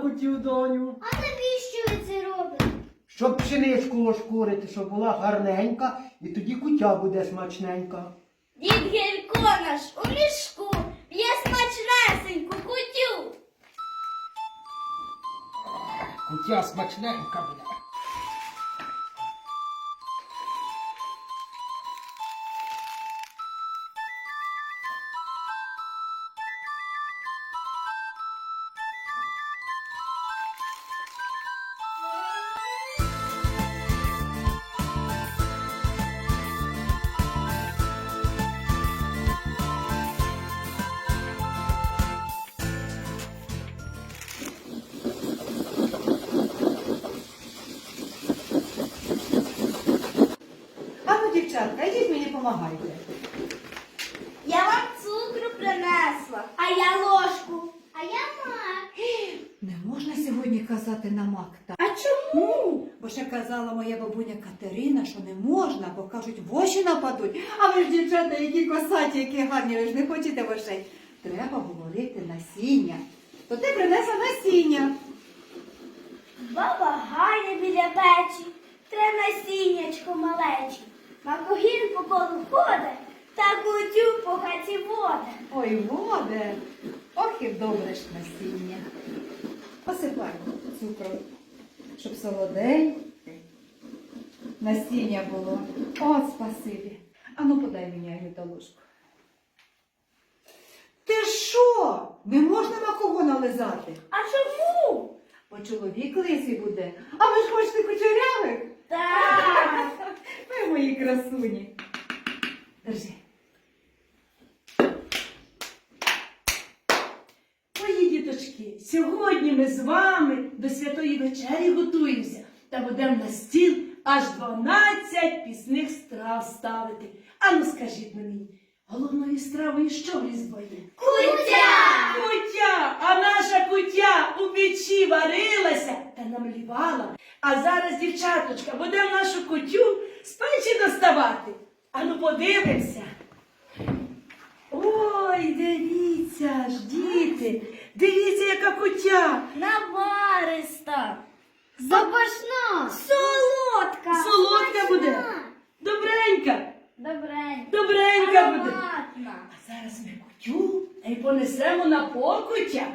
Б'ю доню. А навіщо ви це робите? Щоб пшеничку ошкурити, щоб була гарненька, і тоді кутя буде смачненька. Дід Гірко наш у мішку п'є смачнесеньку кутю. Кутя смачненька буде. Йдіть мені помагайте. Я вам цукру принесла, а я ложку. А я мак. Не можна сьогодні казати на мак так. А чому? Бо ще казала моя бабуня Катерина, що не можна, бо кажуть, воші нападуть. А ви ж, дівчата, які косаті, які гарні, ви ж не хочете вошей. Треба говорити насіння. То ти принесла насіння. Баба Ганя біля печі, тре насіннячко малечі. Макогін по колу ходить, та кутю по хаті воде. Ой, воде. Ох і добре ж насіння. Посипай цукром, щоб солоденьке насіння було. От спасибі. Ану, подай мені Агіта ложку. Ти що? Не можна макого нализати? А чому? Бо чоловік лисий буде. А ви ж хочете кучерявих? Так. Ви мої красуні. Держи. Мої діточки, сьогодні ми з вами до святої вечері готуємося та будемо на стіл аж 12 пісних страв ставити. Ану скажіть мені, головною стравою що в різдво є? Кутя! Кутя! А наша кутя у печі варилася та намлівала. А зараз, дівчаточка, будемо нашу кутю з печі доставати. Ану подивимося. Ой, дивіться ж, діти, дивіться, яка кутя. Навариста. Запашна. Солодка. Солодка буде. Добренька, Добренька. добренька буде. Ароматна. А зараз ми кутю й понесемо на покуття.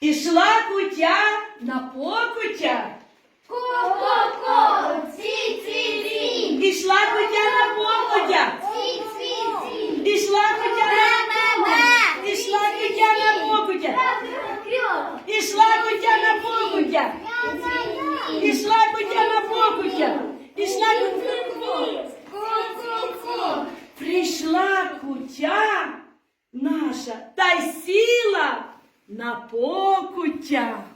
Ішла кутя на покуття. Ко-ко-ко, ці-ці-ці. Ішла кутя на покуття. Ці-ці-ці. Ішла кутя на Бе-бе-бе. Ішла кутя на покуття. Ішла кутя на покуття. Ішла кутя на покуття. Ішла кутя на покуття. Ко-ко-ко. Прийшла кутя наша та й сіла на покуття.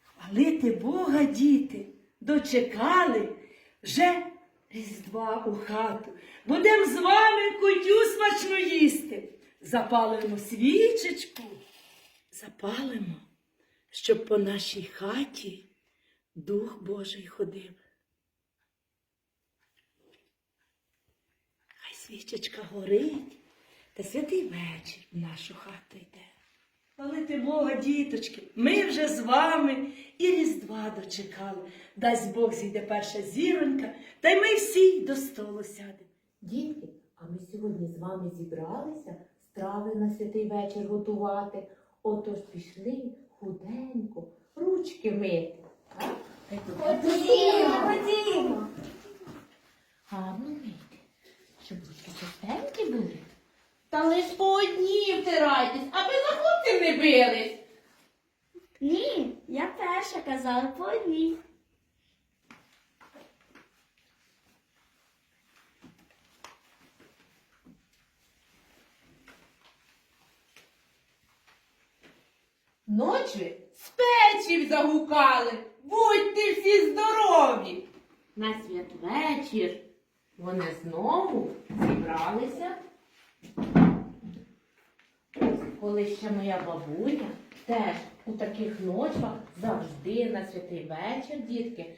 Хвалити Бога, діти, дочекали вже Різдва у хату. Будем з вами кутю смачно їсти. Запалимо свічечку, запалимо, щоб по нашій хаті Дух Божий ходив. Хай свічечка горить, та святий вечір в нашу хату йде. Хвалити Бога, діточки, ми вже з вами і Різдва дочекали. Дасть Бог зійде перша зіронька, та й ми всі до столу сядемо. Дітки, а ми сьогодні з вами зібралися страви на святий вечір готувати. Отож пішли худенько, ручки мити. Ходімо, ходімо. Гарно мити, щоб ручки були. Та лиш по одній втирайтесь, аби за хлопців не бились. Ні, я перша казала по одній. Ночі з печі загукали. Будьте всі здорові. На святвечір вони знову зібралися. Коли ще моя бабуня теж У таких ночах завжди на святий вечір, дітки,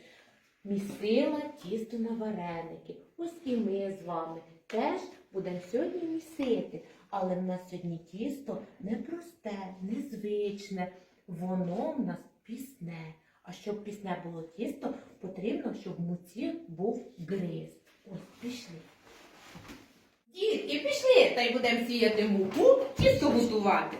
місила тісто на вареники. Ось і ми з вами теж будемо сьогодні місити. Але в нас сьогодні тісто не просте, незвичне. Воно в нас пісне. А щоб пісне було тісто, потрібно, щоб в муці був гриз. Ось пішли. Та й будемо сіяти муку, тісто готувати.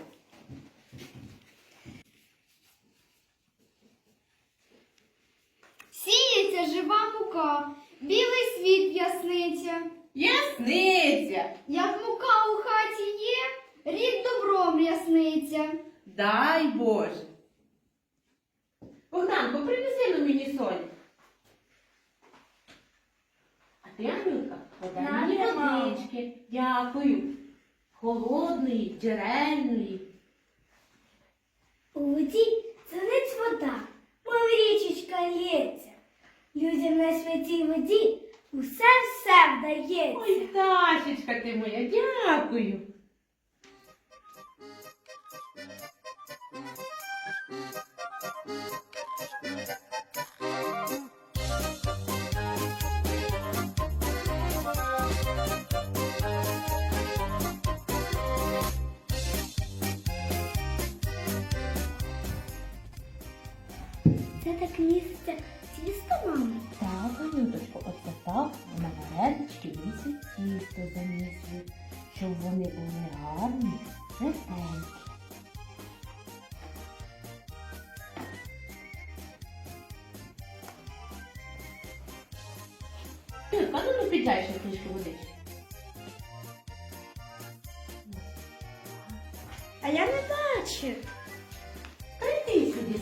Сіється жива мука, білий світ ясниця. Ясниця, Як мука у хаті є, рід добром ясниця. дай Боже. Богданко, принеси ну мені солі. А ти, Анюта, подай На, мені тримай. водички. Дякую. Холодної, джерельної. У воді царить вода, мов річечка лється. Людям на святій воді усе все вдається. Ой, пташечка ти моя, дякую. Це так місце тісто, мамо? Так, Анюточко, оце так на варенички місяць тісто замісують, щоб вони були гарні, цвітенькі. Юрка, ну піддай ще трішки водички. А я не бачу. Прийди сюди.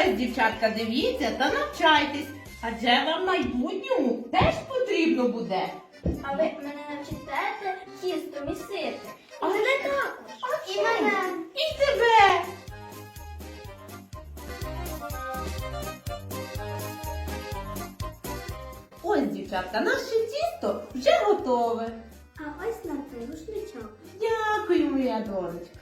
Ось, дівчатка, дивіться та навчайтесь. Адже вам в майбутньому теж потрібно буде. А ви мене навчите тісто місити. А мене також. І мене. І тебе. Ось, дівчатка, наше тісто вже готове. А ось на рушничок. Дякую, моя донечка.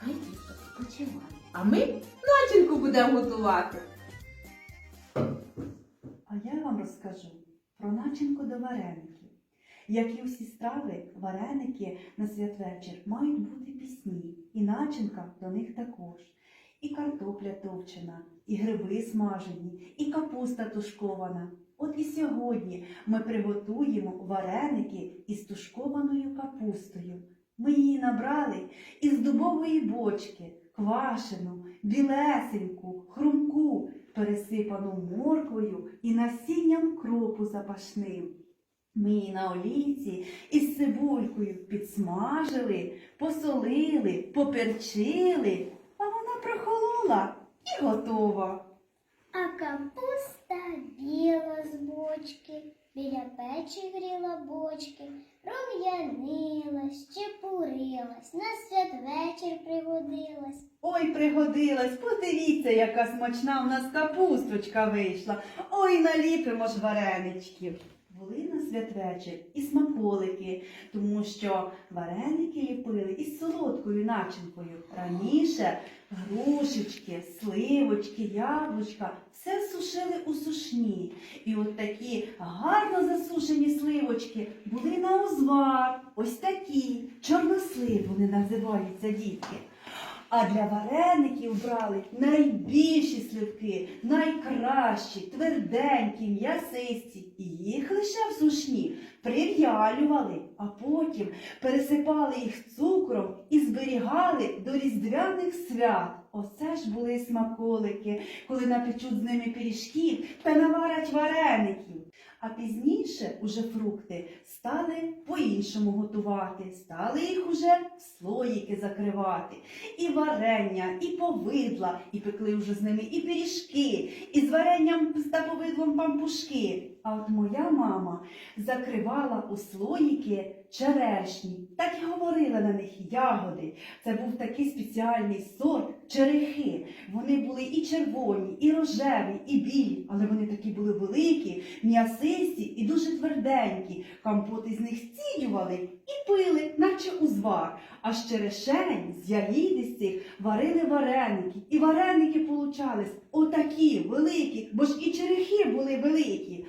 Хай тісто спочиває. А ми начинку будемо готувати. А я вам розкажу про начинку до вареників. Як і всі страви, вареники на святвечір мають бути пісні, і начинка до них також. І картопля товчена, і гриби смажені, і капуста тушкована. От і сьогодні ми приготуємо вареники із тушкованою капустою. Ми її набрали із дубової бочки, квашену, білесеньку, хрумку, пересипану морквою і насінням кропу запашним. Ми її на олійці із цибулькою підсмажили, посолили, поперчили, а вона прохолола і готова. А капуста біла з бочки, біля печі гріла бочки, рум'янилась, чепурилась, на святвечір пригодилась. Ой, пригодилась, подивіться, яка смачна в нас капусточка вийшла. Ой, наліпимо ж вареничків. Були на святвечір і смаколики, тому що вареники ліпили із солодкою начинкою. Раніше грушечки, сливочки, яблучка все сушили у сушні. І от такі гарно засушені сливочки були на узвар. Ось такі. Чорнослив вони називаються дітки. А для вареників брали найбільші сливки, найкращі, тверденькі, м'ясисті. І їх лише в сушні прив'ялювали, а потім пересипали їх цукром і зберігали до різдвяних свят. Оце ж були смаколики, коли напечуть з ними пиріжків та наварять вареників. А пізніше уже фрукти стали по-іншому готувати, стали їх уже в слоїки закривати. І варення, і повидла, і пекли вже з ними і пиріжки, і з варенням та повидлом пампушки. А от моя мама закривала у слоїки черешні, так і говорили на них ягоди. Це був такий спеціальний сорт черехи. Вони були і червоні, і рожеві, і білі, але вони такі були великі, м'ясисті і дуже тверденькі. Компоти з них стіювали і пили, наче узвар. А з черешень, з ягіди з цих варили вареники. І вареники получались отакі великі, бо ж і черехи були великі.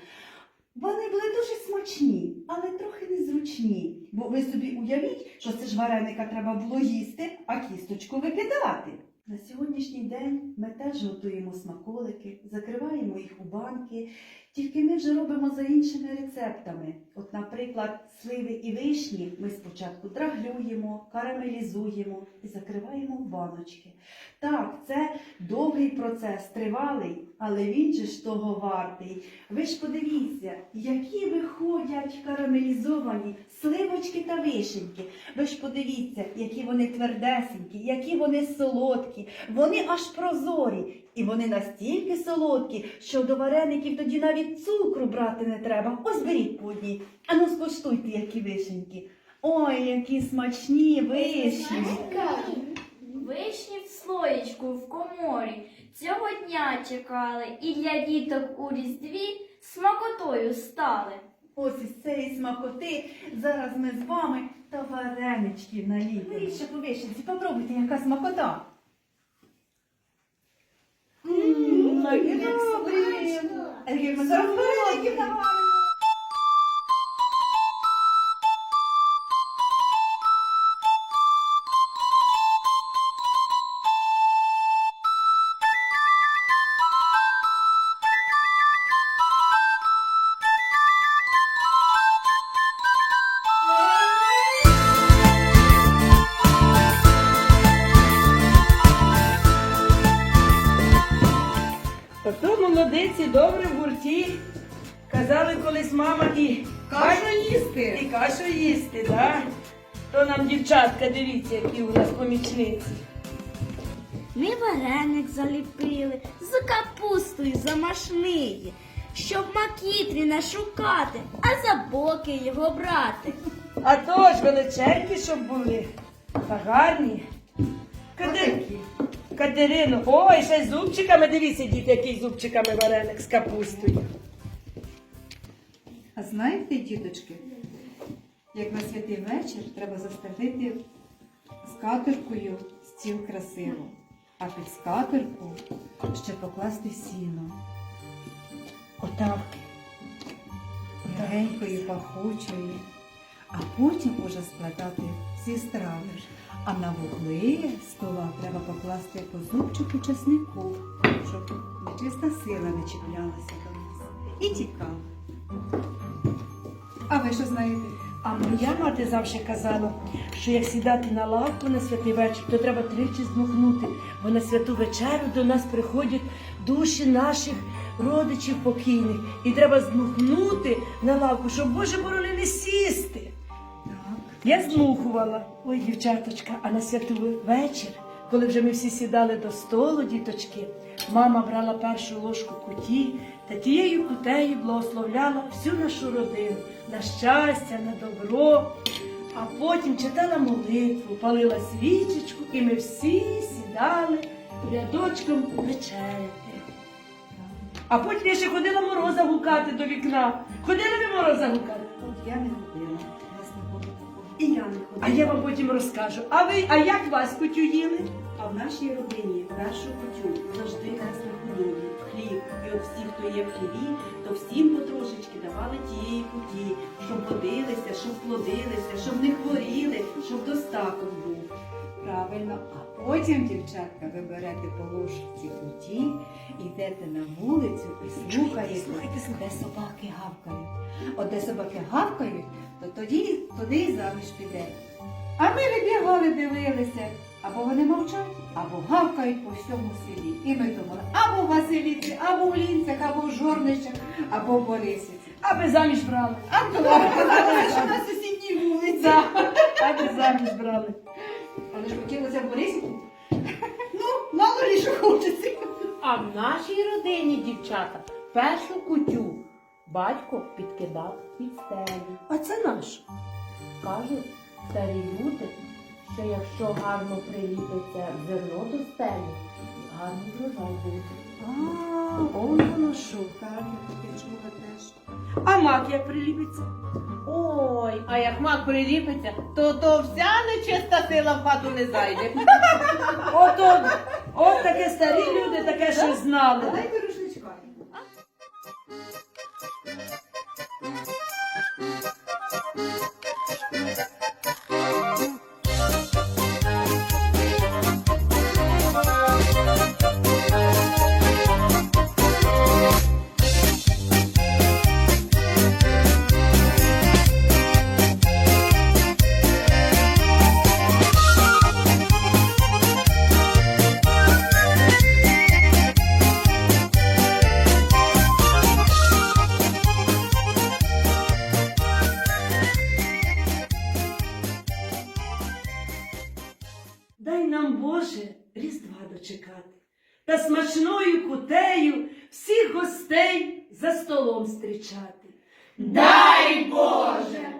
Вони були дуже смачні, але трохи незручні. Бо ви собі уявіть, що це ж вареника треба було їсти, а кісточку викидати. На сьогоднішній день ми теж готуємо смаколики, закриваємо їх у банки, тільки ми вже робимо за іншими рецептами. От, наприклад, сливи і вишні ми спочатку драглюємо, карамелізуємо і закриваємо в баночки. Так, це довгий процес, тривалий, але він же ж того вартий. Ви ж подивіться, які виходять карамелізовані сливочки та вишеньки. Ви ж подивіться, які вони твердесенькі, які вони солодкі, вони аж прозорі. І вони настільки солодкі, що до вареників тоді навіть цукру брати не треба. Ось беріть по одній. Ану скуштуйте, які вишеньки. Ой, які смачні вишні. Вишні в слоєчку в коморі. Цього дня чекали і для діток у різдві смакотою стали. Ось із цієї смакоти зараз ми з вами та варенички наліпимо. Ще по вишенці, попробуйте, яка смакота. Які добрі. А які їсти, да? То нам дівчатка, дивіться, які у нас помічниці. Ми вареник заліпили з капустою замашниє, щоб макітрі не шукати, а за боки його брати. А то ж величенькі, щоб були. Та гарні. Катер... Катерину, ой, ще й зубчиками, дивіться, діти, який зубчиками вареник з капустою. А знаєте, діточки, як на святий вечір треба застелити скатеркою стіл красиво, а під скатерку ще покласти сіно. Отак. Легенької, пахучої, а потім уже складати всі страви. А на вугли стола треба покласти по зубчику чеснику, щоб нечиста сила не чіплялася до нас. І тікала. А ви що знаєте? А моя мати завжди казала, що як сідати на лавку на святий вечір, то треба тричі здмухнути, бо на святу вечерю до нас приходять душі наших родичів покійних. І треба здмухнути на лавку, щоб Боже борони не сісти. Так. Я здмухувала, ой, дівчаточка, а на святу вечір, коли вже ми всі сідали до столу, діточки, мама брала першу ложку куті та тією кутею благословляла всю нашу родину на щастя, на добро, а потім читала молитву, палила свічечку, і ми всі сідали рядочком вечеряти. А потім я ще ходила мороза гукати до вікна. Ходили ви мороза гукати? От я не ходила. Нас не. І я не ходила. А я вам потім розкажу. А ви, а як вас кутю їли? А в нашій родині першу кутю завжди несли худобі, хліб. І от всі, хто є в хлібі, то всім потрошечки давали тієї куті, щоб водилися, щоб плодилися, щоб не хворіли, щоб достаток був. Правильно, а потім, дівчатка, ви берете по ложці куті, йдете на вулицю і слухаєте, де собаки гавкають. От де собаки гавкають, то тоді туди і заміж піде. А ми вибігали, дивилися, або вони мовчать, або гавкають по всьому селі. І ми думали, або в Василівці, або в Лінцях, або в Жорничах, або в Борисівці. А ви заміж брали? А то казали, що на сусідній вулиці. А ви заміж брали? Але ж хотілося в Борисівку. Ну, мало ли що хочеться. А в нашій родині, дівчата, першу кутю батько підкидав під стелю. А це наш. кажуть старі люди, що якщо гарно приліпиться зерно до стелі, гарний врожай буде. А, он воно що. Так, я таке чула теж. А мак як приліпиться? Ой, а як мак приліпиться, то, то вся нечиста сила в хату не зайде. Ото, от таке старі люди, таке щось знали. Зустрічати. Дай Боже!